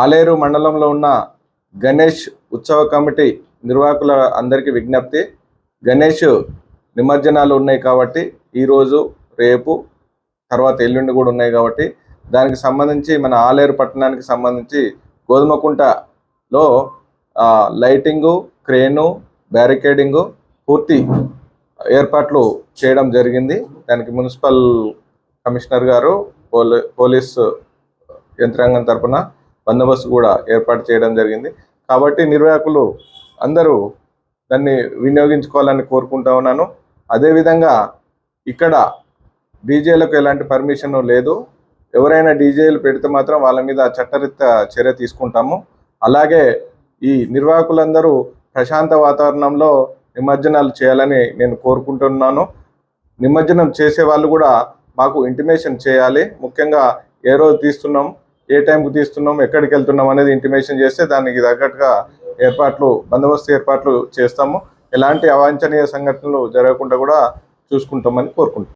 ఆలేరు మండలంలో ఉన్న గణేష్ ఉత్సవ కమిటీ నిర్వాహకుల అందరికీ విజ్ఞప్తి. గణేష్ నిమజ్జనాలు ఉన్నాయి కాబట్టి ఈరోజు రేపు తర్వాత ఎల్లుండి కూడా ఉన్నాయి కాబట్టి దానికి సంబంధించి మన ఆలేరు పట్టణానికి సంబంధించి గోధుమకుంటలో లైటింగు క్రేను బ్యారికేడింగు పూర్తి ఏర్పాట్లు చేయడం జరిగింది. దానికి మున్సిపల్ కమిషనర్ గారు పోలీ పోలీస్ యంత్రాంగం తరపున బందోబస్తు కూడా ఏర్పాటు చేయడం జరిగింది. కాబట్టి నిర్వాహకులు అందరూ దాన్ని వినియోగించుకోవాలని కోరుకుంటా ఉన్నాను. అదేవిధంగా ఇక్కడ డీజేలకు ఎలాంటి పర్మిషన్ లేదు. ఎవరైనా డీజేలు పెడితే మాత్రం వాళ్ళ మీద చట్టరిత చర్య తీసుకుంటాము. అలాగే ఈ నిర్వాహకులందరూ ప్రశాంత వాతావరణంలో నిమజ్జనాలు చేయాలని నేను కోరుకుంటున్నాను. నిమజ్జనం చేసే వాళ్ళు కూడా మాకు ఇంటిమేషన్ చేయాలి. ముఖ్యంగా ఏ రోజు తీస్తున్నాం? ఏ టైంకి తీస్తున్నాం ఎక్కడికి వెళ్తున్నాం అనేది ఇంటిమేషన్ చేస్తే దానికి తగ్గట్టుగా ఏర్పాట్లు బందోబస్తు ఏర్పాట్లు చేస్తాము. ఎలాంటి అవాంఛనీయ సంఘటనలు జరగకుండా కూడా చూసుకుంటామని కోరుకుంటున్నాం.